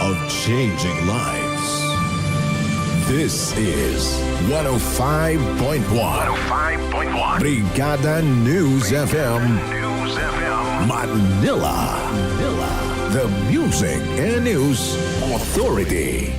of changing lives. This is 105.1 5.1 Brigada News FM News FM. Manila. Manila. The Music and News Authority.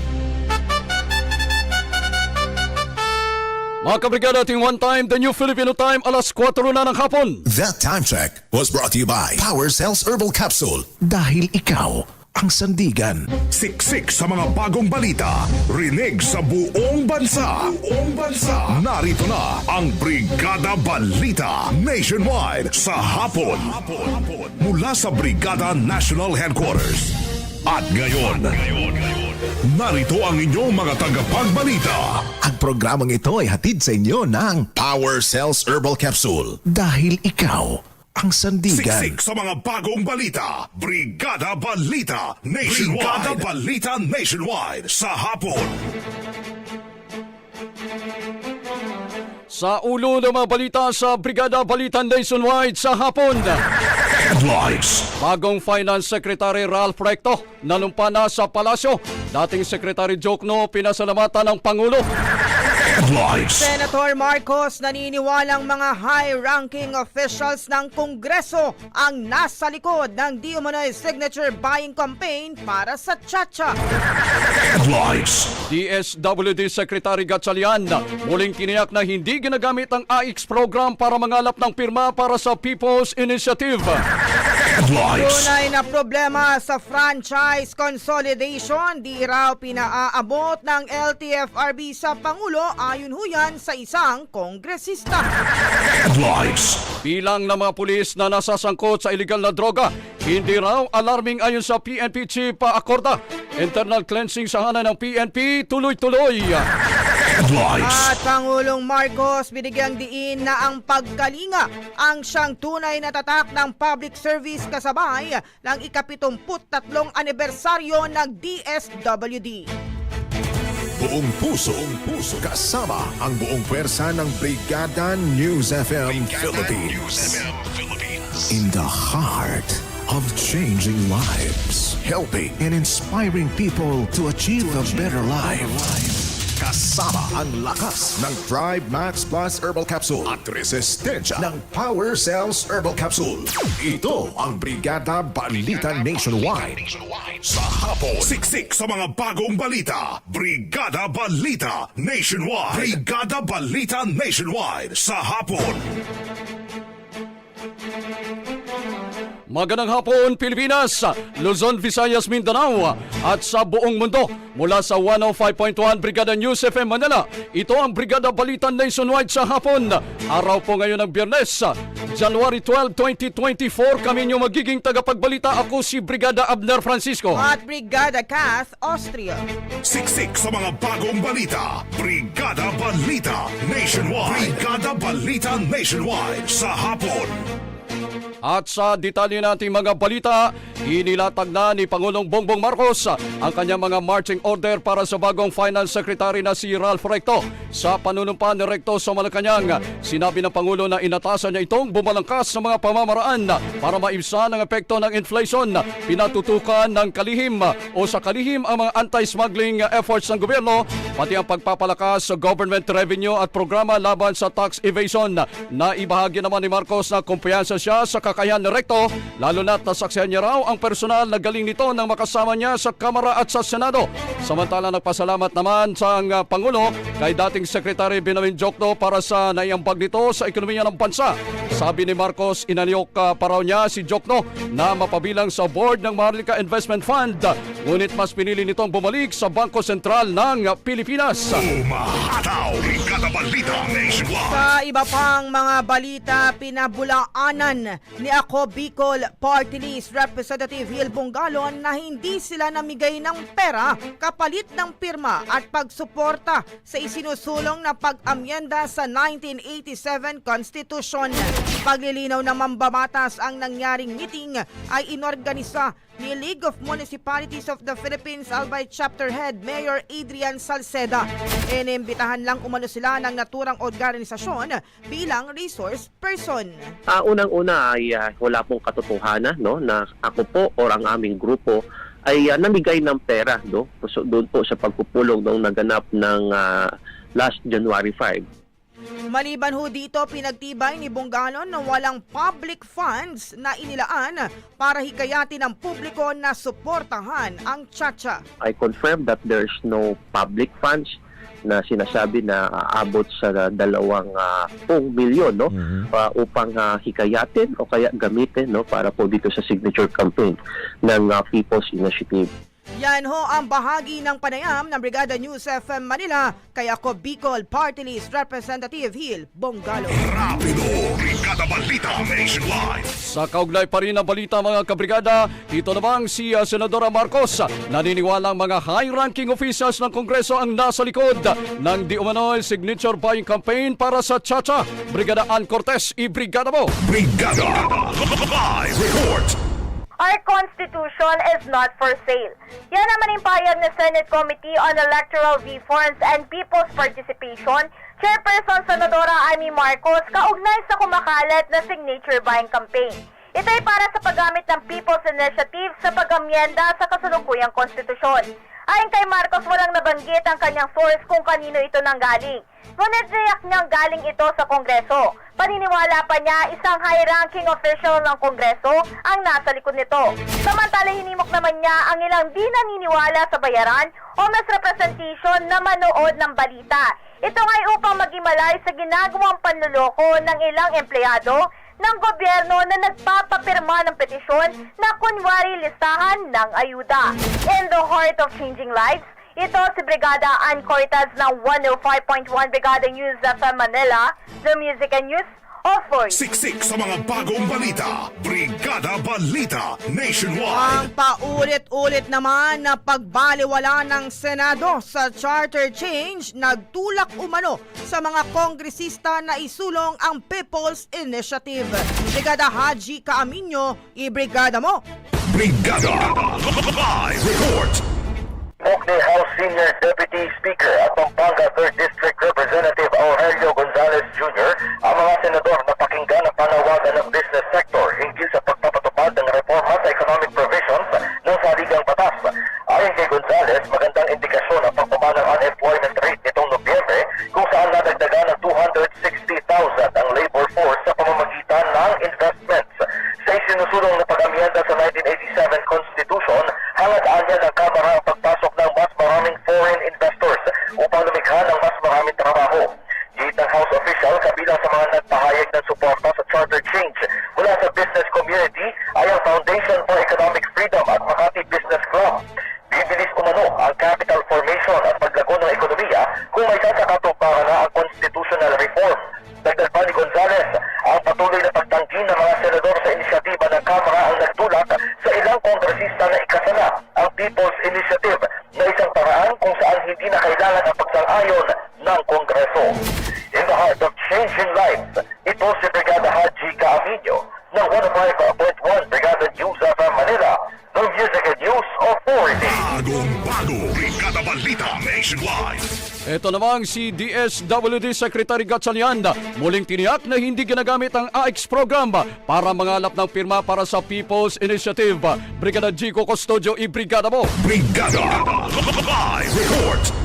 Mga kabrigada, ating one time, the new Filipino time, alas 4 na ng hapon. That time check was brought to you by Power Cells Herbal Capsule. Dahil ikaw ang sandigan. Siksik sa mga bagong balita. Rinig sa buong bansa. Buong bansa. Narito na ang Brigada Balita Nationwide sa hapon. Mula sa Brigada National Headquarters. At ngayon, narito ang inyong mga tagapagbalita. Ang programang ito ay hatid sa inyo ng Power Cells Herbal Capsule. Dahil ikaw ang sandigan. Siksik sa mga bagong balita. Brigada Balita Nationwide. Brigada Balita Nationwide sa hapon. Sa ulo ng mga balita sa Brigada Balita Nationwide sa hapon. Headlines. Bagong Finance Secretary Ralph Recto nanumpa na sa palasyo. Dating Secretary Jokno pinasalamatan ng Pangulo. Headlines. Senator Marcos naniniwalang mga high-ranking officials ng Kongreso ang nasa likod ng di umano'y signature buying campaign para sa Chacha. Headlines. DSWD Secretary Gatchalian muling tiniyak na hindi ginagamit ang AIX program para mangalap ng pirma para sa People's Initiative. Headlines. Tunay na problema sa franchise consolidation, di raw pinaaabot ng LTFRB sa Pangulo ayon huyan sa isang kongresista. Headlines. Bilang ng mga pulis na nasasangkot sa illegal na droga, hindi raw alarming ayon sa PNP Chief Acorda. Internal cleansing sa hanan ng PNP tuloy-tuloy. Headlines. At Pangulong Marcos binigyang diin na ang pagkalinga ang siyang tunay na tatak ng public service kasabay ng ikapitumput-tatlong anibersaryo ng DSWD. Buong puso, buong puso. Kasama ang buong pwersa ng Brigada News FM Philippines. In the heart of changing lives. Helping and inspiring people to achieve a better life. Kasama ang lakas ng Thrive Max Plus Herbal Capsule at resistensya ng Power Cells Herbal Capsule. Ito ang Brigada Balita Nationwide. Sa hapon. Siksik sa mga bagong balita. Brigada Balita Nationwide. Brigada Balita Nationwide sa hapon. Magandang hapon Pilipinas, Luzon, Visayas, Mindanao at sa buong mundo mula sa 105.1 Brigada News FM Manila. Ito ang Brigada Balitan Nationwide sa hapon. Araw po ngayon ng Biyernes, January 12, 2024. Kami niyo magiging tagapagbalita. Ako si Brigada Abner Francisco. At Brigada Kath, Austria. Siksik sa mga bagong balita. Brigada Balita Nationwide. Brigada Balita Nationwide sa hapon. At sa detalye nating mga balita, inilatag na ni Pangulong Bongbong Marcos ang kanyang mga marching order para sa bagong Finance Secretary na si Ralph Recto. Sa panunumpa ni Recto sa Malacanang, sinabi ng Pangulo na inatasan niya itong bumalangkas sa mga pamamaraan para maibsan ang epekto ng inflation. Pinatutukan ng kalihim o sa kalihim ang mga anti-smuggling efforts ng gobyerno, pati ang pagpapalakas sa government revenue at programa laban sa tax evasion. Naibahagi naman ni Marcos na kumpiyansa siya sa kakayahan ni Recto, lalo na't nasaksihan niya raw ang personal na galing nito nang makasama niya sa Kamara at sa Senado. Samantala nagpasalamat naman sa ang, ah, Pangulo kay dating Secretary Benjamin Jokno para sa naiambag nito sa ekonomiya ng bansa. Sabi ni Marcos, inaniyok ah, pa raw niya si Jokno na mapabilang sa board ng Maharlika Investment Fund. Ngunit mas pinili nitong bumalik sa Bangko Sentral ng Pilipinas. Umahataw! Sa iba pang mga balita, pinabulaanan ni Ako Bicol Party List Representative Hil Bungalon na hindi sila namigay ng pera kapalit ng pirma at pagsuporta sa isinusulong na pag-amyenda sa 1987 Constitution. Paglilinaw ng mambabatas ang nangyaring meeting ay inorganisa ni League of Municipalities of the Philippines Albay Chapter Head Mayor Adrian Salceda. Inimbitahan lang umano sila ng naturang organisasyon bilang resource person. Ah, unang-una ay ah, wala pong katotohanan no na ako po or ang aming grupo ay ah, namigay ng pera no doon po sa pagpupulong nung naganap ng ah, last January 5. Maliban ho dito, pinagtibay ni Bungalon na walang public funds na inilaan para hikayatin ng publiko na suportahan ang Chacha. I confirm that there's no public funds na sinasabi na aabot sa dalawang ah, pong milyon no pa- upang ah, hikayatin o kaya gamitin no para po dito sa signature campaign ng ah, People's Initiative. Yan ho ang bahagi ng panayam ng Brigada News FM Manila kay ako Bicol Party List Representative Hil Bongalo. Rapido! Brigada Balita Nationwide! Sa kaugnay pa rin ng balita mga kabrigada, ito namang si uh, Senadora Marcos. Naniniwalang mga high-ranking officials ng Kongreso ang nasa likod ng di umano'y signature buying campaign para sa Chacha. Brigada Ann Cortez, i-brigada mo! Brigada! Live report! Our Constitution is not for sale. Yan naman yung payag ng Senate Committee on Electoral Reforms and People's Participation, Chairperson Senadora Amy Marcos, kaugnay sa kumakalat na signature buying campaign. Ito ay para sa paggamit ng People's Initiative sa pag-amyenda sa kasalukuyang konstitusyon. Ayon kay Marcos, walang nabanggit ang kanyang source kung kanino ito nanggaling. Ngunit tiyak niyang galing ito sa Kongreso. Paniniwala pa niya isang high-ranking official ng Kongreso ang nasa likod nito. Samantala hinimok naman niya ang ilang di naniniwala sa bayaran o misrepresentation na manood ng balita. Ito ay upang maghimalay sa ginagawang panluloko ng ilang empleyado ng gobyerno na nagpapapirma ng petisyon na kunwari listahan ng ayuda. In the heart of changing lives, ito si Brigada Ann Cortez ng 105.1 Brigada News FM Manila, the Music and News Authority. Siksik sa mga bagong balita. Brigada Balita Ang Nationwide. paulit-ulit naman na pagbaliwala ng Senado sa charter change nagtulak umano sa mga kongresista na isulong ang People's Initiative. Brigada Haji Kaaminyo, i-brigada mo! Brigada! Live report! Mukni House Senior Deputy Speaker at Pampanga 3rd District Representative Aurelio Gonzalez Jr. ang mga senador na pakinggan ang panawagan ng business sector hinggil sa pagpapatupad namang si DSWD Secretary Gatchalian muling tiniyak na hindi ginagamit ang AX program para mangalap ng pirma para sa People's Initiative. Brigada Jico Custodio, i-brigada mo! Brigada! Live report!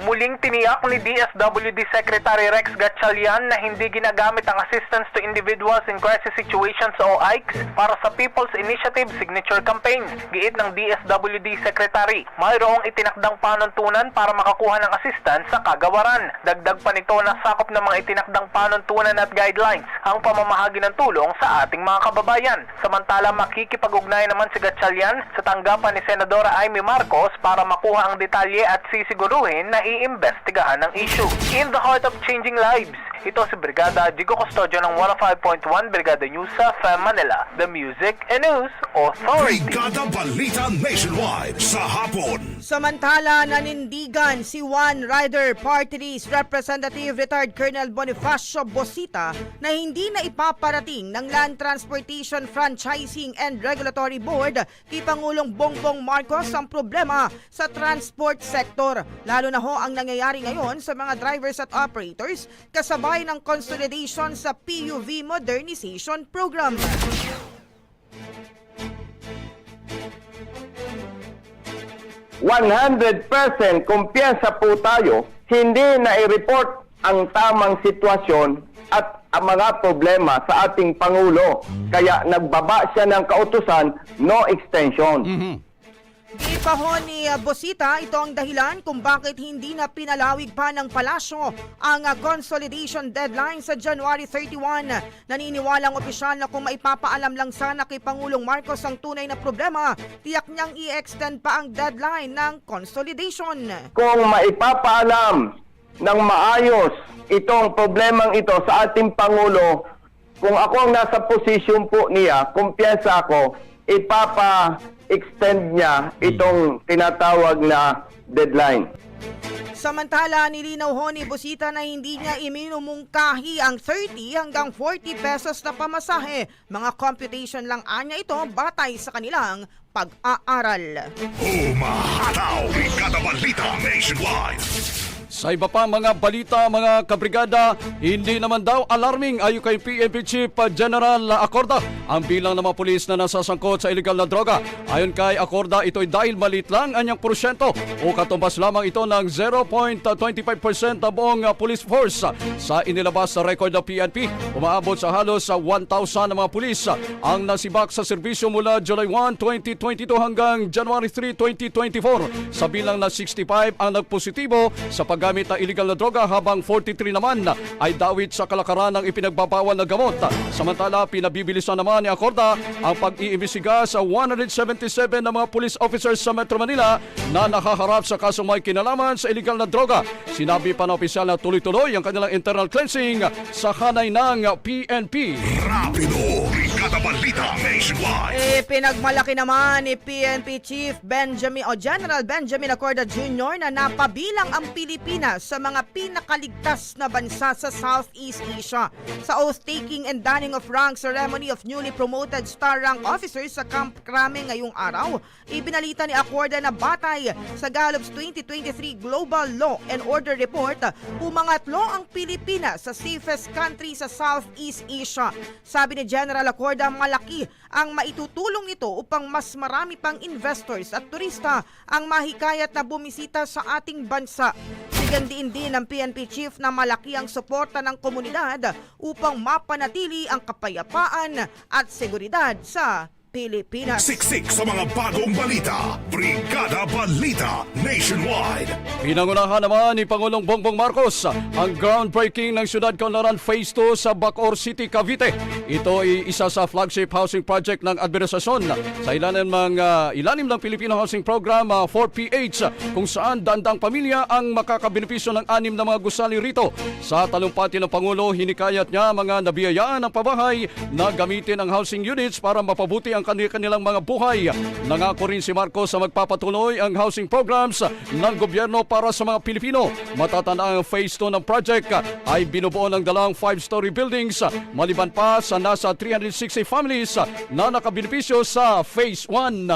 Muling tiniyak ni DSWD Secretary Rex Gatchalian na hindi ginagamit ang Assistance to Individuals in Crisis Situations o AICS para sa People's Initiative Signature Campaign. Giit ng DSWD Secretary, mayroong itinakdang panuntunan para makakuha ng assistance sa kagawaran. Dagdag pa nito na sakop ng mga itinakdang panuntunan at guidelines ang pamamahagi ng tulong sa ating mga kababayan. Samantala makikipag-ugnay naman si Gatchalian sa tanggapan ni Senadora Amy Marcos para makuha ang detalye at sisiguruhin na iimbestigahan ang issue. In the heart of changing lives, ito si Brigada Digo Custodio ng 105.1 Brigada News sa FM Manila, the Music and News Authority. Brigada Balita Nationwide sa hapon. Samantala, nanindigan si One Rider Party List Representative Retired Colonel Bonifacio Bosita na hindi na ipaparating ng Land Transportation Franchising and Regulatory Board kay Pangulong Bongbong Marcos ang problema sa transport sector. Lalo na ho ang nangyayari ngayon sa mga drivers at operators kasabay ng consolidation sa PUV Modernization Program. %100% kumpiyansa po tayo, hindi na i-report ang tamang sitwasyon at ang mga problema sa ating Pangulo. Kaya nagbaba siya ng kautusan, no extension. Di pa ho ni uh, Bosita, ito ang dahilan kung bakit hindi na pinalawig pa ng palasyo ang uh, consolidation deadline sa January 31. Naniniwalang opisyal na kung maipapaalam lang sana kay Pangulong Marcos ang tunay na problema, tiyak niyang i-extend pa ang deadline ng consolidation. Kung maipapaalam ng maayos itong problemang ito sa ating Pangulo, kung ako ang nasa posisyon po niya, kumpiyansa ako, ipapa-extend niya itong tinatawag na deadline. Samantala, nilinaw ho ni Bosita na hindi niya iminumungkahi ang 30 hanggang 40 pesos na pamasahe. Mga computation lang anya ito batay sa kanilang pag-aaral. Umahataw. Brigada Balita Nationwide. Sa iba pa mga balita mga kabrigada, hindi naman daw alarming ayo kay PNP Chief General Acorda ang bilang ng mga pulis na nasasangkot sa illegal na droga. Ayon kay Acorda, ito'y dahil malit lang anyang porsyento o katumbas lamang ito ng 0.25% ng buong uh, police force sa inilabas na record ng PNP. Umaabot sa halos sa 1,000 na mga pulis ang nasibak sa serbisyo mula July 1, 2022 hanggang January 3, 2024 sa bilang na 65 ang nagpositibo sa paggamit ng illegal na droga habang 43 naman ay dawit sa kalakaran ng ipinagbabawal na gamot. Samantala, pinabibilisan naman ni Acorda ang pag-iimbestiga sa 177 na mga police officers sa Metro Manila na nakaharap sa kasong may kinalaman sa illegal na droga. Sinabi pa ng opisyal na tuloy-tuloy ang kanilang internal cleansing sa hanay ng PNP. Rapido. Brigada Balita Nationwide. Eh, pinagmalaki naman ni PNP Chief Benjamin o General Benjamin Acorda Jr. na napabilang ang Pilipinas sa mga pinakaligtas na bansa sa Southeast Asia. Sa oath-taking and donning of rank ceremony of newly promoted star rank officers sa Camp Crame ngayong araw, ibinalita ni Acorda na batay sa Gallup's 2023 Global Law and Order Report, umangatlo ang Pilipinas sa safest country sa Southeast Asia. Sabi ni General Acorda, malaki ang maitutulong nito upang mas marami pang investors at turista ang mahikayat na bumisita sa ating bansa. Bigyan din din ng PNP Chief na malaki ang suporta ng komunidad upang mapanatili ang kapayapaan at seguridad sa Pilipinas. Siksik sa mga bagong balita. Brigada Balita Nationwide. Pinangunahan naman ni Pangulong Bongbong Marcos ang groundbreaking ng Syudad Canlaran Phase 2 sa Bacoor City, Cavite. Ito ay isa sa flagship housing project ng administrasyon sa ilalim ng, ah, ilalim ng Filipino Housing Program ah, 4PH kung saan dandang pamilya ang makakabenepisyo ng anim na mga gusali rito. Sa talumpati ng Pangulo, hinikayat niya mga nabiyayaan ng pabahay na gamitin ang housing units para mapabuti ang kanilang mga buhay. Nangako rin si Marcos sa magpapatuloy ang housing programs ng gobyerno para sa mga Pilipino. Matatanda ang phase 2 ng project ay binubuo ng dalawang 5-story buildings maliban pa sa nasa 360 families na nakabenepisyo sa phase 1.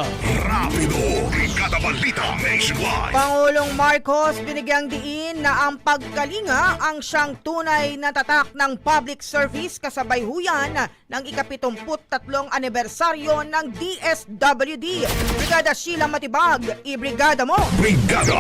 Rapido. Brigada Balita Nationwide. Pangulong Marcos binigyang diin na ang pagkalinga ang siyang tunay na tatak ng public service kasabay huyan ng ikapitumput-tatlong anibersaryo ng DSWD. Brigada Sheila Matibag, i-brigada mo! Brigada.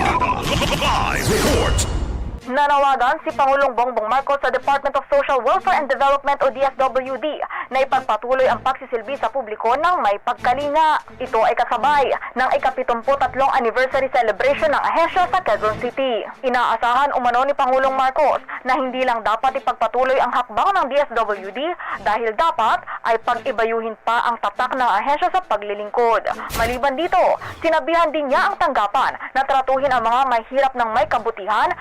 Live reports. Nanawagan si Pangulong Bongbong Marcos sa Department of Social Welfare and Development o DSWD na ipagpatuloy ang pagsisilbi sa publiko ng may pagkalinga. Ito ay kasabay ng ikapitumputatlong anniversary celebration ng ahensya sa Quezon City. Inaasahan umano ni Pangulong Marcos na hindi lang dapat ipagpatuloy ang hakbang ng DSWD dahil dapat ay pag-ibayuhin pa ang tatak ng ahensya sa paglilingkod. Maliban dito, sinabihan din niya ang tanggapan na tratuhin ang mga may hirap ng may kabutihan,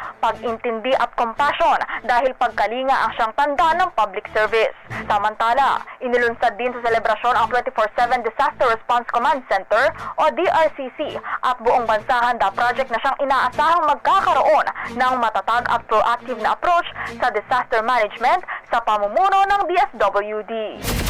pag-intindi at compassion dahil pagkalinga ang siyang tanda ng public service. Samantala, inilunsad din sa selebrasyon ang 24-7 Disaster Response Command Center o DRCC at buong bansa handa project na siyang inaasahang magkakaroon ng matatag at proactive na approach sa disaster management sa pamumuno ng DSWD.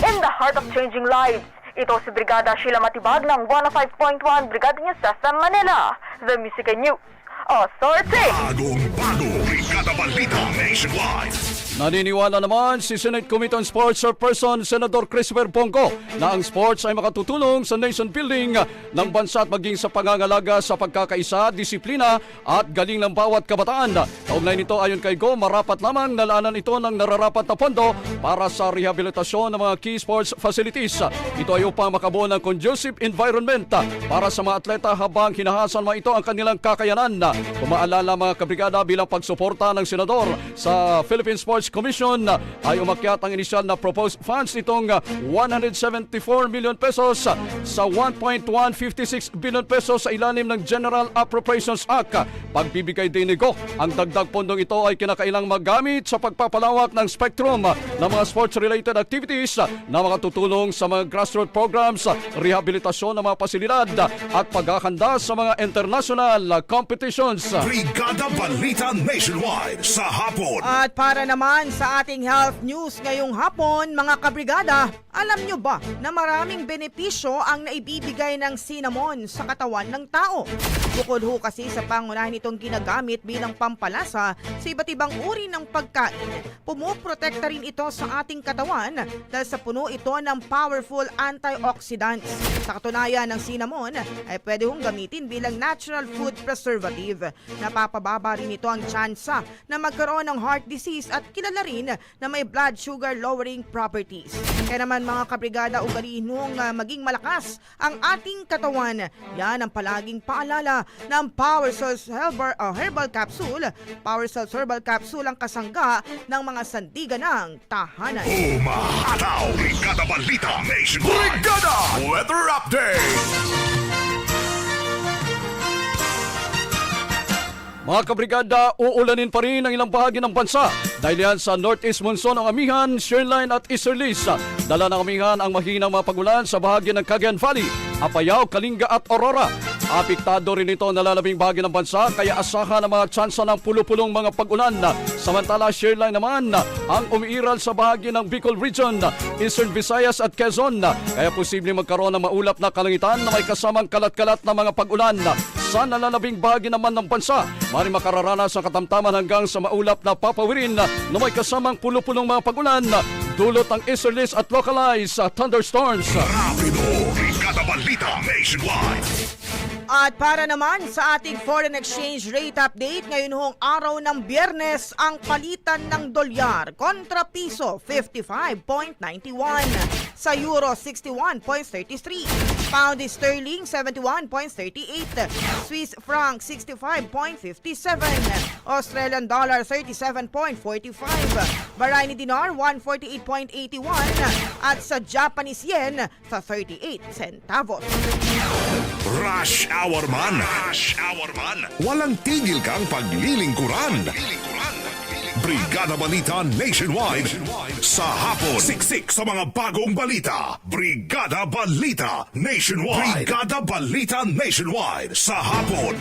In the heart of changing lives, ito si Brigada Sheila Matibag ng 105.1 Brigada News FM Manila, The Music News. O, sorte! Bagong bago. Brigada Balita Nationwide. Naniniwala naman si Senate Committee on Sports Chairperson Senador Christopher Bongo na ang sports ay makatutulong sa nation building ng bansa at maging sa pangangalaga sa pagkakaisa, disiplina at galing ng bawat kabataan. Kaugnay nito ayon kay Go, marapat lamang nalaanan ito ng nararapat na pondo para sa rehabilitasyon ng mga key sports facilities. Ito ay upang makabuo ng conducive environment para sa mga atleta habang hinahasan mga ito ang kanilang kakayanan. Kumaalala mga kabrigada bilang pagsuporta ng senador sa Philippine Sports Commission ay umakyat ang inisyal na proposed funds nitong 174 million pesos sa 1.156 billion pesos sa ilalim ng General Appropriations Act. Pagbibigay din ni Go, ang dagdag pondong ito ay kinakailang magamit sa pagpapalawak ng spectrum ng mga sports-related activities na makatutulong sa mga grassroots programs, rehabilitasyon ng mga pasilidad at paghahanda sa mga international competitions. Brigada Balita Nationwide sa hapon. At para naman sa ating health news ngayong hapon, mga kabrigada, alam nyo ba na maraming benepisyo ang naibibigay ng cinnamon sa katawan ng tao? Bukod ho kasi sa pangunahin itong ginagamit bilang pampalasa sa iba't ibang uri ng pagkain, pumuprotekta rin ito sa ating katawan dahil sa puno ito ng powerful antioxidants. Sa katunayan ng cinnamon ay pwede hong gamitin bilang natural food preservative. Napapababa rin ito ang tsansa na magkaroon ng heart disease at kilala rin na may blood sugar lowering properties. Kaya naman mga kabrigada, ugaliin nung ah, maging malakas ang ating katawan. Yan ang palaging paalala ng Power Cells Herbal, ah, Herbal Capsule. Power Cells Herbal Capsule ang kasangga ng mga sandigan ng tahanan. Umahataw. Brigada Balita Nationwide. Brigada Weather Update. Mga kabrigada, uulanin pa rin ang ilang bahagi ng bansa. Dahil yan sa Northeast Monsoon ang amihan, Shoreline at Easterlies. Dala ng amihan ang mahinang mga pagulan sa bahagi ng Cagayan Valley, Apayao, Kalinga at Aurora. Apektado rin ito ang nalalabing bahagi ng bansa kaya asahan ang mga tsansa ng pulo-pulong mga pagulan. Samantala, Shoreline naman ang umiiral sa bahagi ng Bicol Region, Eastern Visayas at Quezon. Kaya posible magkaroon ng maulap na kalangitan na may kasamang kalat-kalat na mga pagulan. Sa nalalabing bahagi naman ng bansa, mari makararanas ang katamtaman hanggang sa maulap na papawirin na may kasamang pulo-pulong mga pagulan. Dulot ang easterlies at localized uh, thunderstorms. Rapido. Balita Nationwide. At para naman sa ating foreign exchange rate update, ngayon hong araw ng biyernes, ang palitan ng dolyar kontra piso 55.91, sa euro 61.33, pound sterling 71.38, Swiss franc 65.57, Australian dollar 37.45, Bahraini dinar 148.81, at sa Japanese yen sa 38 centavos. Rush Hour man. Rush Hour man. Walang tigil kang paglilingkuran. Brigada Balita Nationwide. Sa hapon. Siksik sa mga bagong balita. Brigada Balita Nationwide. Brigada Balita Nationwide. Sa hapon.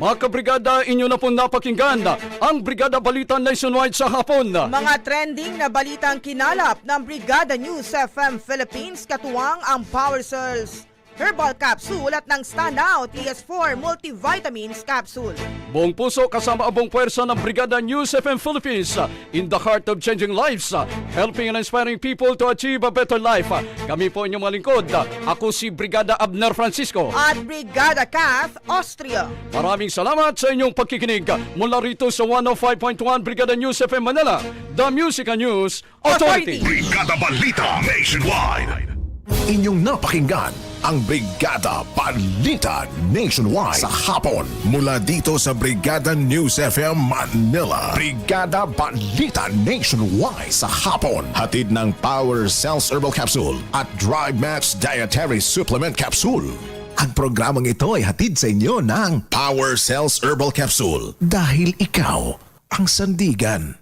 Mga kabrigada, inyo na pong napakinggan ang Brigada Balita Nationwide sa hapon. Mga trending na balitang kinalap ng Brigada News FM Philippines katuwang ang Power Cells Herbal Capsule at ng Standout ES4 Multivitamins Capsule. Buong puso kasama ang buong puwersa ng Brigada News FM Philippines in the heart of changing lives, helping and inspiring people to achieve a better life. Kami po inyong mga lingkod. Uh, Ako si Brigada Abner Francisco. At Brigada Cath, Austria. Maraming salamat sa inyong pagkikinig mula rito sa 105.1 Brigada News FM Manila, The Music and News Authority. Brigada Balita Nationwide. Inyong napakinggan ang Brigada Balita Nationwide sa hapon mula dito sa Brigada News FM Manila. Brigada Balita Nationwide sa hapon. Hatid ng Power Cells Herbal Capsule at Drive Max Dietary Supplement Capsule. Ang programang ito ay hatid sa inyo ng Power Cells Herbal Capsule dahil ikaw ang sandigan.